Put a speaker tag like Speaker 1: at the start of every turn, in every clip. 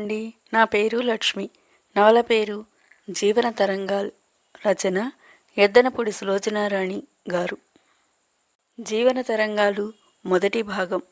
Speaker 1: అండి నా పేరు లక్ష్మి. నవల పేరు జీవన తరంగాల్. రచన ఎద్దనపూడి సులోచనారాణి గారు. జీవన తరంగాలు మొదటి భాగం.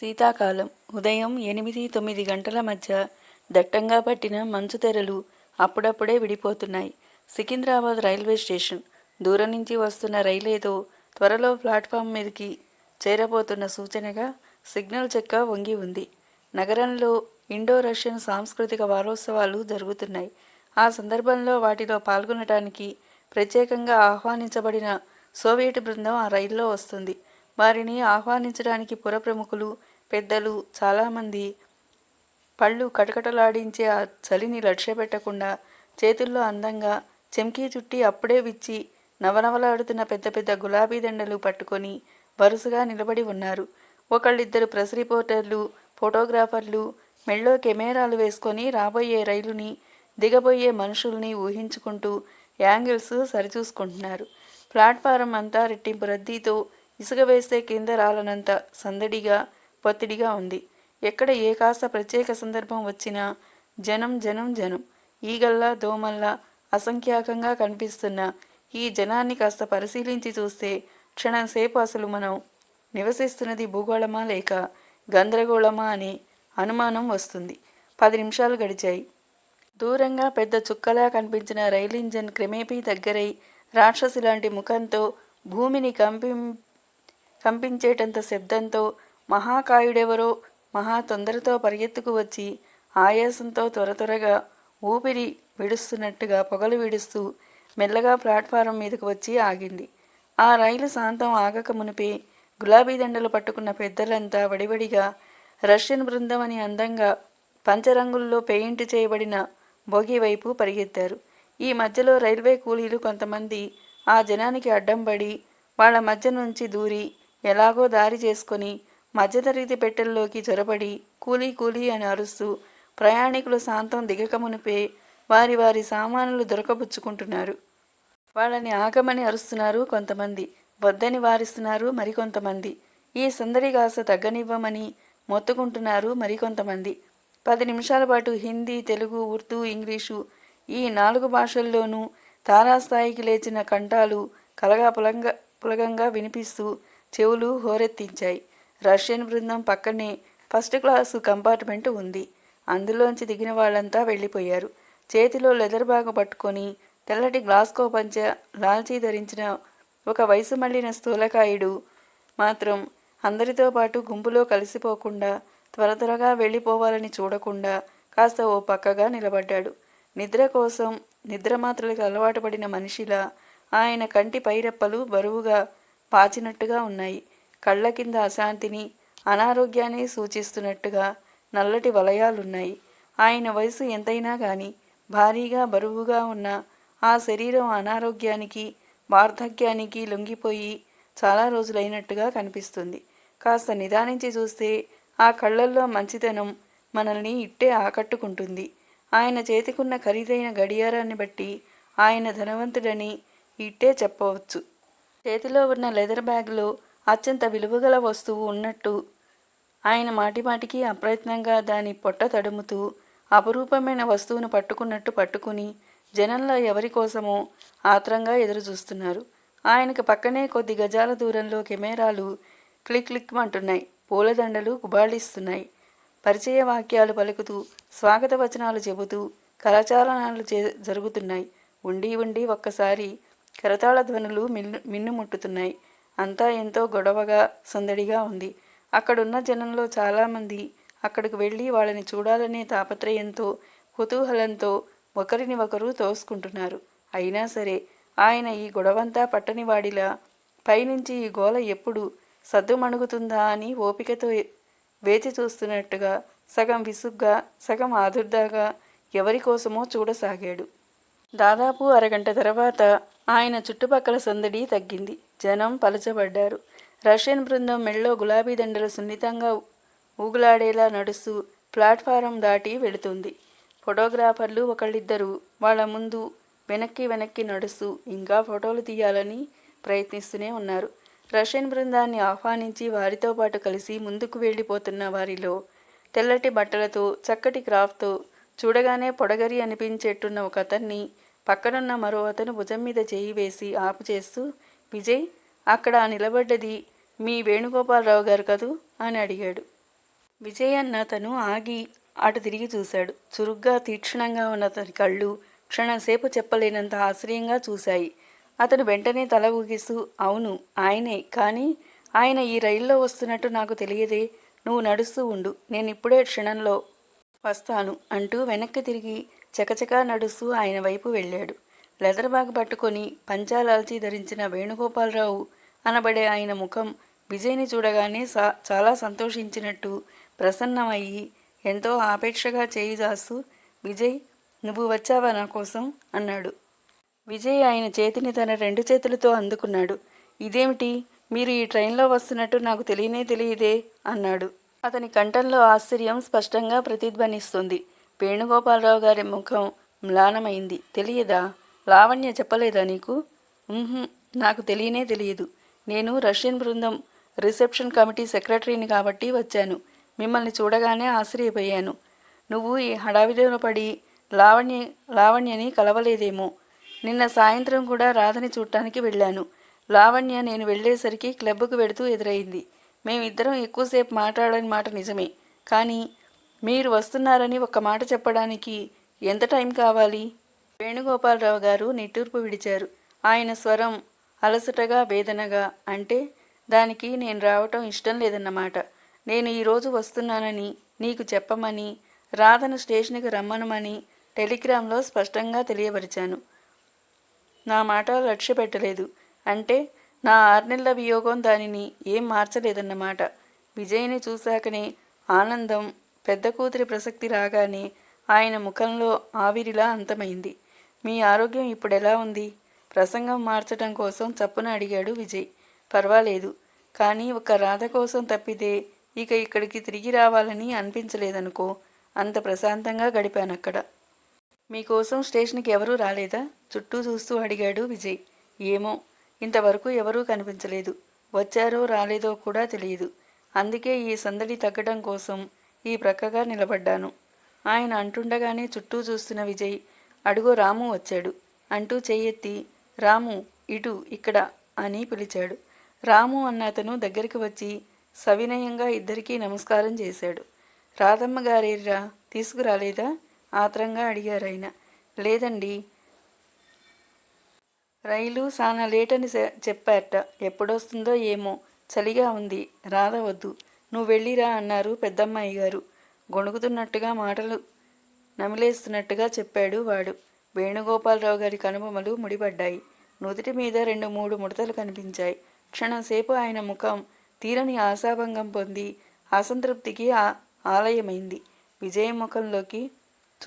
Speaker 1: శీతాకాలం. ఉదయం ఎనిమిది తొమ్మిది గంటల మధ్య దట్టంగా పట్టిన మంచు తెరలు అప్పుడప్పుడే విడిపోతున్నాయి. Secunderabad railway station. దూరం నుంచి వస్తున్న రైలేదో త్వరలో ప్లాట్ఫామ్ మీదకి చేరబోతున్న సూచనగా సిగ్నల్ చెక్క వంగి ఉంది. నగరంలో ఇండో రష్యన్ సాంస్కృతిక వారోత్సవాలు జరుగుతున్నాయి. ఆ సందర్భంలో వాటిలో పాల్గొనటానికి ప్రత్యేకంగా ఆహ్వానించబడిన సోవియట్ బృందం ఆ రైల్లో వస్తుంది. వారిని ఆహ్వానించడానికి పుర ప్రముఖులు పెద్దలు చాలామంది పళ్ళు కటకటలాడించే ఆ చలిని లక్ష్యపెట్టకుండా చేతుల్లో అందంగా చెంకీ చుట్టి అప్పుడే విచ్చి నవనవలాడుతున్న పెద్ద పెద్ద గులాబీ దండలు పట్టుకొని వరుసగా నిలబడి ఉన్నారు. ఒకళ్ళిద్దరు ప్రెస్ రిపోర్టర్లు ఫోటోగ్రాఫర్లు మెళ్ళో కెమెరాలు వేసుకొని రాబోయే రైలుని దిగబోయే మనుషుల్ని ఊహించుకుంటూ యాంగిల్స్ సరిచూసుకుంటున్నారు. ప్లాట్ఫారం అంతా రెట్టింపు రద్దీతో ఇసుక వేస్తే కింద రాలనంత సందడిగా పొత్తిడిగా ఉంది. ఎక్కడ ఏ కాస్త ప్రత్యేక సందర్భం వచ్చినా జనం జనం జనం. ఈగల్లా దోమల్లా అసంఖ్యాకంగా కనిపిస్తున్న ఈ జనాన్ని కాస్త పరిశీలించి చూస్తే క్షణంసేపు అసలు మనం నివసిస్తున్నది భూగోళమా లేక గందరగోళమా అనే అనుమానం వస్తుంది. పది నిమిషాలు గడిచాయి. దూరంగా పెద్ద చుక్కలా కనిపించిన రైలు ఇంజన్ క్రమేపీ దగ్గరై రాక్షసి లాంటి ముఖంతో భూమిని కంపిం కంపించేటంత శబ్దంతో మహాకాయుడెవరో మహా తొందరతో పరిగెత్తుకు వచ్చి ఆయాసంతో త్వర త్వరగా ఊపిరి విడుస్తున్నట్టుగా పొగలు విడుస్తూ మెల్లగా ప్లాట్ఫారం మీదకు వచ్చి ఆగింది. ఆ రైలు శాంతం ఆగక మునిపే గులాబీ దండలు పట్టుకున్న పెద్దలంతా వడివడిగా రష్యన్ బృందం అని అందంగా పంచరంగుల్లో పెయింట్ చేయబడిన బోగి వైపు పరిగెత్తారు. ఈ మధ్యలో రైల్వే కూలీలు కొంతమంది ఆ జనానికి అడ్డంబడి వాళ్ళ వాళ్ళ మధ్య నుంచి దూరి ఎలాగో దారి చేసుకొని మధ్యతరగతి పెట్టెల్లోకి చొరబడి కూలీ కూలీ అని అరుస్తూ ప్రయాణికులు శాంతం దిగకమునిపే వారి వారి సామానులు దొరకబుచ్చుకుంటున్నారు. వాళ్ళని ఆగమని అరుస్తున్నారు కొంతమంది. వద్దని వారిస్తున్నారు మరికొంతమంది. ఈ సందడి కాస్త తగ్గనివ్వమని మొత్తుకుంటున్నారు మరికొంతమంది. పది నిమిషాల పాటు హిందీ తెలుగు ఉర్దూ ఇంగ్లీషు ఈ నాలుగు భాషల్లోనూ తారాస్థాయికి లేచిన కంఠాలు కలగా పులంగ పులగంగా వినిపిస్తూ చెవులు హోరెత్తించాయి. రష్యన్ బృందం పక్కనే ఫస్ట్ క్లాసు కంపార్ట్మెంట్ ఉంది. అందులోంచి దిగిన వాళ్ళంతా వెళ్ళిపోయారు. చేతిలో లెదర్ బ్యాగ్ పట్టుకొని తెల్లటి గ్లాస్కో పంచ లాల్చీ ధరించిన ఒక వయసు మళ్ళిన స్థూలకాయుడు మాత్రం అందరితో పాటు గుంపులో కలిసిపోకుండా త్వర త్వరగా వెళ్ళిపోవాలని చూడకుండా కాస్త ఓ పక్కగా నిలబడ్డాడు. నిద్ర కోసం నిద్ర మాత్రలకు అలవాటు పడిన మనిషిలా ఆయన కంటి పైరెప్పలు బరువుగా పాచినట్టుగా ఉన్నాయి. కళ్ళ కింద అశాంతిని అనారోగ్యాన్ని సూచిస్తున్నట్టుగా నల్లటి వలయాలున్నాయి. ఆయన వయసు ఎంతైనా కానీ భారీగా బరువుగా ఉన్న ఆ శరీరం అనారోగ్యానికి వార్ధక్యానికి లొంగిపోయి చాలా రోజులైనట్టుగా కనిపిస్తుంది. కాస్త నిదానించి చూస్తే ఆ కళ్ళల్లో మంచితనం మనల్ని ఇట్టే ఆకట్టుకుంటుంది. ఆయన చేతికున్న ఖరీదైన గడియారాన్ని బట్టి ఆయన ధనవంతుడని ఇట్టే చెప్పవచ్చు. చేతిలో ఉన్న లెదర్ బ్యాగ్లో అత్యంత విలువగల వస్తువు ఉన్నట్టు ఆయన మాటిమాటికి అప్రయత్నంగా దాని పొట్ట తడుముతూ అపరూపమైన వస్తువును పట్టుకున్నట్టు పట్టుకుని జనంలో ఎవరి కోసమో ఆత్రంగా ఎదురు చూస్తున్నారు ఆయనకు పక్కనే కొద్ది గజాల దూరంలో కెమెరాలు క్లిక్ క్లిక్ అంటున్నాయి. పూలదండలు గుబాళిస్తున్నాయి పరిచయ వాక్యాలు పలుకుతూ స్వాగత వచనాలు చెబుతూ కరచాలనాలు చే జరుగుతున్నాయి. ఉండి ఉండి ఒక్కసారి కరతాళ ధ్వనులు మిన్ను మిన్నుముట్టుతున్నాయి అంతా ఎంతో గొడవగా సందడిగా ఉంది. అక్కడున్న జనంలో చాలామంది అక్కడికి వెళ్ళి వాళ్ళని చూడాలనే తాపత్రయంతో కుతూహలంతో ఒకరిని ఒకరు తోసుకుంటున్నారు. అయినా సరే ఆయన ఈ గొడవంతా పట్టనివాడిలా పైనుంచి ఈ గోల ఎప్పుడు సద్దుమణుగుతుందా అని ఓపికతో వేచి చూస్తున్నట్టుగా సగం విసుగ్గా సగం ఆదుర్దాగా ఎవరి కోసమో చూడసాగాడు. దాదాపు అరగంట తర్వాత ఆయన చుట్టుపక్కల సందడి తగ్గింది. జనం పలచబడ్డారు. రష్యన్ బృందం మెళ్ళో గులాబీ దండలు సున్నితంగా ఊగులాడేలా నడుస్తూ ప్లాట్ఫారం దాటి వెళుతుంది. ఫోటోగ్రాఫర్లు ఒకళ్ళిద్దరు వాళ్ళ ముందు వెనక్కి వెనక్కి నడుస్తూ ఇంకా ఫోటోలు తీయాలని ప్రయత్నిస్తూనే ఉన్నారు. రష్యన్ బృందాన్ని ఆహ్వానించి వారితో పాటు కలిసి ముందుకు వెళ్ళిపోతున్న వారిలో తెల్లటి బట్టలతో చక్కటి క్రాఫ్ట్తో చూడగానే పొడగరి అనిపించేట్టున్న ఒక అతన్ని పక్కనున్న మరో అతను భుజం మీద చేయి వేసి ఆపు చేస్తూ విజయ్ అక్కడ నిలబడ్డది మీ వేణుగోపాలరావు గారు కదూ? అని అడిగాడు. విజయ్ అన్న అతను ఆగి అటు తిరిగి చూశాడు. చురుగ్గా తీక్షణంగా ఉన్న అతని కళ్ళు క్షణంసేపు చెప్పలేనంత ఆశ్చర్యంగా చూశాయి. అతను వెంటనే తల ఊగిస్తూ అవును ఆయనే. కానీ ఆయన ఈ రైల్లో వస్తున్నట్టు నాకు తెలియదే. నువ్వు నడుస్తూ ఉండు. నేను ఇప్పుడే క్షణంలో వస్తాను అంటూ వెనక్కి తిరిగి చకచకా నడుస్తూ ఆయన వైపు వెళ్ళాడు. లెదర్ బ్యాగ్ పట్టుకొని పంచాలాల్చి ధరించిన వేణుగోపాలరావు అనబడే ఆయన ముఖం విజయ్ని చూడగానే సా చాలా సంతోషించినట్టు ప్రసన్నమయ్యి ఎంతో ఆపేక్షగా చేయి దాస్తూ విజయ్ నువ్వు వచ్చావా నా కోసం? అన్నాడు. విజయ్ ఆయన చేతిని తన రెండు చేతులతో అందుకున్నాడు. ఇదేమిటి? మీరు ఈ ట్రైన్లో వస్తున్నట్టు నాకు తెలియనే తెలియదే అన్నాడు. అతని కంఠంలో ఆశ్చర్యం స్పష్టంగా ప్రతిధ్వనిస్తుంది. వేణుగోపాలరావు గారి ముఖం మ్లానమైంది. తెలియదా? లావణ్య చెప్పలేదా నీకు? నాకు తెలియనే తెలియదు. నేను రష్యన్ బృందం రిసెప్షన్ కమిటీ సెక్రటరీని కాబట్టి వచ్చాను. మిమ్మల్ని చూడగానే ఆశ్చర్యపోయాను. నువ్వు ఈ హడావిడిలో పడి లావణ్య లావణ్యని కలవలేదేమో. నిన్న సాయంత్రం కూడా రాధని చూడటానికి వెళ్ళాను. లావణ్య నేను వెళ్ళేసరికి క్లబ్కు వెడుతూ ఎదురైంది. మేమిద్దరం ఎక్కువసేపు మాట్లాడని మాట నిజమే. కానీ మీరు వస్తున్నారని ఒక మాట చెప్పడానికి ఎంత టైం కావాలి? వేణుగోపాలరావు గారు నిట్టూర్పు విడిచారు. ఆయన స్వరం అలసటగా వేదనగా అంటే దానికి నేను రావటం ఇష్టం లేదన్నమాట. నేను ఈరోజు వస్తున్నానని నీకు చెప్పమని రాధను స్టేషన్కి రమ్మనమని టెలిగ్రామ్లో స్పష్టంగా తెలియపరిచాను. నా మాట లక్ష్య పెట్టలేదు అంటే నా ఆర్నెల్ల వియోగం దానిని ఏం మార్చలేదన్నమాట. విజయ్ని చూశాకనే ఆనందం పెద్ద కూతురి ప్రసక్తి రాగానే ఆయన ముఖంలో ఆవిరిలా అంతమైంది. మీ ఆరోగ్యం ఇప్పుడు ఎలా ఉంది? ప్రసంగం మార్చటం కోసం చప్పున అడిగాడు విజయ్. పర్వాలేదు కానీ ఒక రాధ కోసం తప్పితే ఇక ఇక్కడికి తిరిగి రావాలని అనిపించలేదనుకో అంత ప్రశాంతంగా గడిపానక్కడ. మీకోసం స్టేషన్కి ఎవరూ రాలేదా? చుట్టూ చూస్తూ అడిగాడు విజయ్. ఏమో ఇంతవరకు ఎవరూ కనిపించలేదు. వచ్చారో రాలేదో కూడా తెలియదు. అందుకే ఈ సందడి తగ్గడం కోసం ఈ ప్రక్కగా నిలబడ్డాను. ఆయన అంటుండగానే చుట్టూ చూస్తున్న విజయ్ అడుగో రాము వచ్చాడు. అంటూ చెయ్యెత్తి రాము ఇటు ఇక్కడ అని పిలిచాడు. రాము అన్న అతను దగ్గరికి వచ్చి సవినయంగా ఇద్దరికీ నమస్కారం చేశాడు. రాధమ్మ గారేరా తీసుకురాలేదా? ఆత్రంగా అడిగారాయన లేదండి. రైలు సానా లేట్ అని చెప్పారట. ఎప్పుడొస్తుందో ఏమో. చలిగా ఉంది. రాదవద్దు. నువ్వు వెళ్ళిరా అన్నారు పెద్దమ్మాయి గారు. గొణుకుతున్నట్టుగా మాటలు నమిలేస్తున్నట్టుగా చెప్పాడు వాడు. వేణుగోపాలరావు గారి కనుబొమలు ముడిపడ్డాయి. నుదుటి మీద రెండు మూడు ముడతలు కనిపించాయి. క్షణంసేపు ఆయన ముఖం తీరని ఆశాభంగం పొంది అసంతృప్తికి ఆలయమైంది. విజయ ముఖంలోకి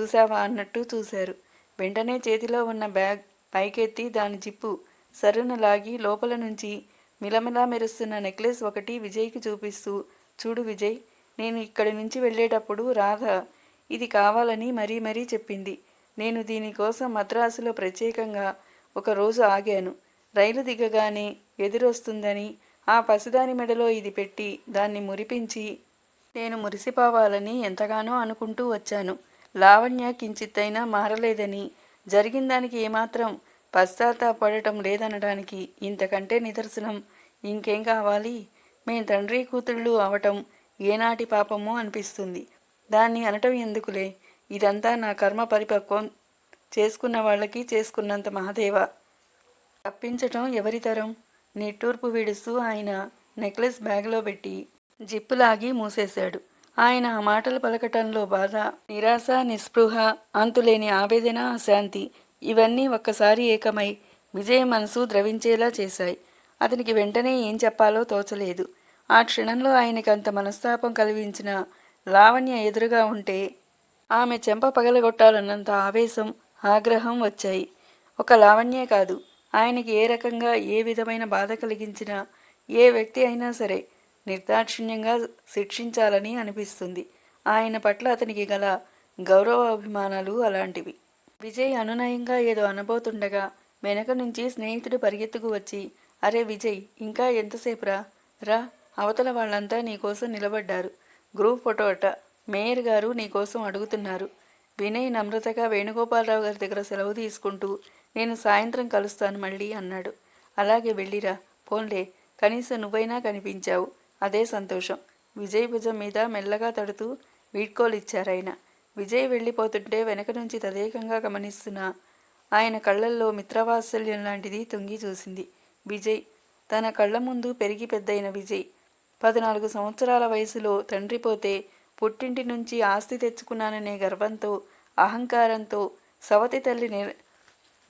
Speaker 1: చూశావా అన్నట్టు చూశారు. వెంటనే చేతిలో ఉన్న బ్యాగ్ పైకెత్తి దాని జిప్పు సరును లాగి లోపల నుంచి మిలమిలా మెరుస్తున్న నెక్లెస్ ఒకటి విజయ్కి చూపిస్తూ చూడు విజయ్ నేను ఇక్కడి నుంచి వెళ్ళేటప్పుడు రాధ ఇది కావాలని మరీ మరీ చెప్పింది. నేను దీనికోసం మద్రాసులో ప్రత్యేకంగా ఒక రోజు ఆగాను. రైలు దిగగానే ఎదురొస్తుందని ఆ పసిదాని మెడలో ఇది పెట్టి దాన్ని మురిపించి నేను మురిసిపోవాలని ఎంతగానో అనుకుంటూ వచ్చాను. లావణ్య కించిత్తైనా మారలేదని. జరిగిన దానికి ఏమాత్రం పశ్చాత్తాపడటం లేదనడానికి ఇంతకంటే నిదర్శనం ఇంకేం కావాలి? మేం తండ్రి కూతుళ్ళు అవటం ఏనాటి పాపమో అనిపిస్తుంది. దాన్ని అనటం ఎందుకులే? ఇదంతా నా కర్మ పరిపక్వం. చేసుకున్న వాళ్ళకి చేసుకున్నంత మహాదేవ. తప్పించటం ఎవరితరం నిట్టూర్పు విడుస్తూ ఆయన నెక్లెస్ బ్యాగ్లో పెట్టి జిప్పులాగి మూసేశాడు. ఆయన ఆ మాటలు పలకటంలో బాధ నిరాశ నిస్పృహ అంతులేని ఆవేదన అశాంతి ఇవన్నీ ఒక్కసారి ఏకమై విజయ మనసు ద్రవించేలా చేశాయి. అతనికి వెంటనే ఏం చెప్పాలో తోచలేదు. ఆ క్షణంలో ఆయనకి అంత మనస్తాపం కలిగించిన లావణ్య ఎదురుగా ఉంటే ఆమె చెంప పగలగొట్టాలన్నంత ఆవేశం ఆగ్రహం వచ్చాయి. ఒక లావణ్యే కాదు ఆయనకి ఏ రకంగా ఏ విధమైన బాధ కలిగించినా ఏ వ్యక్తి అయినా సరే నిర్దాక్షిణ్యంగా శిక్షించాలని అనిపిస్తుంది. ఆయన పట్ల అతనికి గల గౌరవాభిమానాలు అలాంటివి. విజయ్ అనునయంగా ఏదో అనబోతుండగా వెనక నుంచి స్నేహితుడు పరిగెత్తుకు వచ్చి అరే విజయ్ ఇంకా ఎంతసేపురా? రా అవతల వాళ్ళంతా నీకోసం నిలబడ్డారు. గ్రూప్ ఫోటో అట. మేయర్ గారు నీకోసం అడుగుతున్నారు. వినయ్ నమ్రతగా వేణుగోపాలరావు గారి దగ్గర సెలవు తీసుకుంటూ నేను సాయంత్రం కలుస్తాను మళ్ళీ అన్నాడు. అలాగే వెళ్ళిరా. పోన్లే. కనీసం నువ్వైనా కనిపించావు. అదే సంతోషం. విజయ్ భుజం మీద మెల్లగా తడుతూ వీడ్కోలిచ్చారాయన విజయ్ వెళ్ళిపోతుంటే వెనక నుంచి తదేకంగా గమనిస్తున్న ఆయన కళ్ళల్లో మిత్రవాత్సల్యం లాంటిది తొంగి చూసింది. విజయ్ తన కళ్ళ ముందు పెరిగి పెద్దయిన విజయ్ పద్నాలుగు సంవత్సరాల వయసులో తండ్రి పోతే పుట్టింటి నుంచి ఆస్తి తెచ్చుకున్నాననే గర్వంతో అహంకారంతో సవతి తల్లి నిర్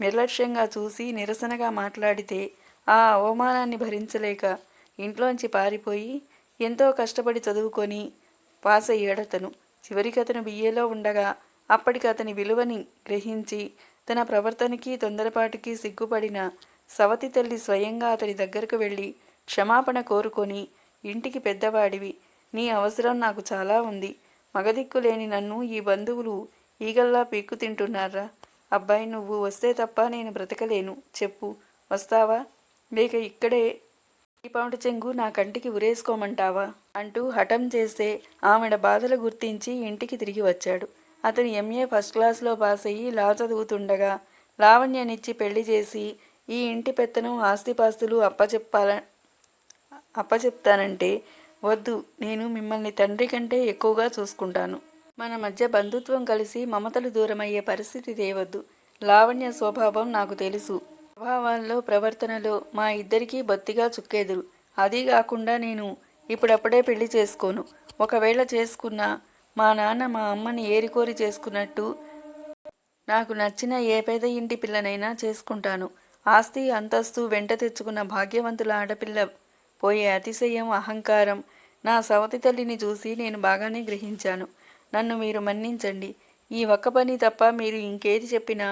Speaker 1: నిర్లక్ష్యంగా చూసి నిరసనగా మాట్లాడితే ఆ అవమానాన్ని భరించలేక ఇంట్లోంచి పారిపోయి ఎంతో కష్టపడి చదువుకొని పాస్ అయ్యాడతను. చివరికి అతను బిఏలో ఉండగా అప్పటికి అతని విలువని గ్రహించి తన ప్రవర్తనకి తొందరపాటుకి సిగ్గుపడిన సవతి తల్లి స్వయంగా అతని దగ్గరకు వెళ్ళి క్షమాపణ కోరుకొని ఇంటికి పెద్దవాడివి నీ అవసరం నాకు చాలా ఉంది. మగదిక్కు లేని నన్ను ఈ బంధువులు ఈగల్లా పీక్కు తింటున్నారా? అబ్బాయి నువ్వు వస్తే తప్ప నేను బ్రతకలేను. చెప్పు. వస్తావా? లేక ఇక్కడే ఈ పౌంట చెంగు నా కంటికి ఉరేసుకోమంటావా అంటూ హఠం చేస్తే ఆమెడ బాధలు గుర్తించి ఇంటికి తిరిగి వచ్చాడు. అతను ఎంఏ ఫస్ట్ క్లాస్లో పాస్ అయ్యి లా చదువుతుండగా లావణ్యనిచ్చి పెళ్ళి చేసి ఈ ఇంటి పెత్తనం ఆస్తిపాస్తులు అప్పచెప్పాల అప్పచెప్తానంటే వద్దు నేను మిమ్మల్ని తండ్రి కంటే ఎక్కువగా చూసుకుంటాను. మన మధ్య బంధుత్వం కలిసి మమతలు దూరమయ్యే పరిస్థితి తేవద్దు. లావణ్య స్వభావం నాకు తెలుసు. స్వభావాల్లో ప్రవర్తనలో మా ఇద్దరికీ బొత్తిగా చుక్కెదురు. అది కాకుండా నేను ఇప్పుడప్పుడే పెళ్ళి చేసుకోను. ఒకవేళ చేసుకున్నా మా నాన్న మా అమ్మని ఏరికోరి చేసుకున్నట్టు నాకు నచ్చిన ఏ పేద ఇంటి పిల్లనైనా చేసుకుంటాను. ఆస్తి అంతస్తు వెంట తెచ్చుకున్న భాగ్యవంతుల ఆడపిల్ల పోయే అతిశయం అహంకారం నా సవతి తల్లిని చూసి నేను బాగానే గ్రహించాను. నన్ను మీరు మన్నించండి. ఈ ఒక్క పని తప్ప మీరు ఇంకేది చెప్పినా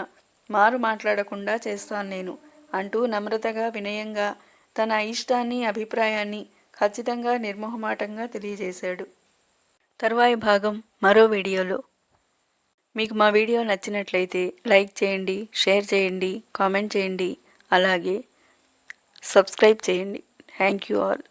Speaker 1: మారు మాట్లాడకుండా చేస్తాను నేను అంటూ నమ్రతగా వినయంగా తన ఇష్టాన్ని అభిప్రాయాన్ని ఖచ్చితంగా నిర్మోహమాటంగా తెలియజేశాడు. తరువాయి భాగం మరో వీడియోలో. మీకు మా వీడియో నచ్చినట్లయితే లైక్ చేయండి షేర్ చేయండి కామెంట్ చేయండి అలాగే సబ్స్క్రైబ్ చేయండి. Thank you all.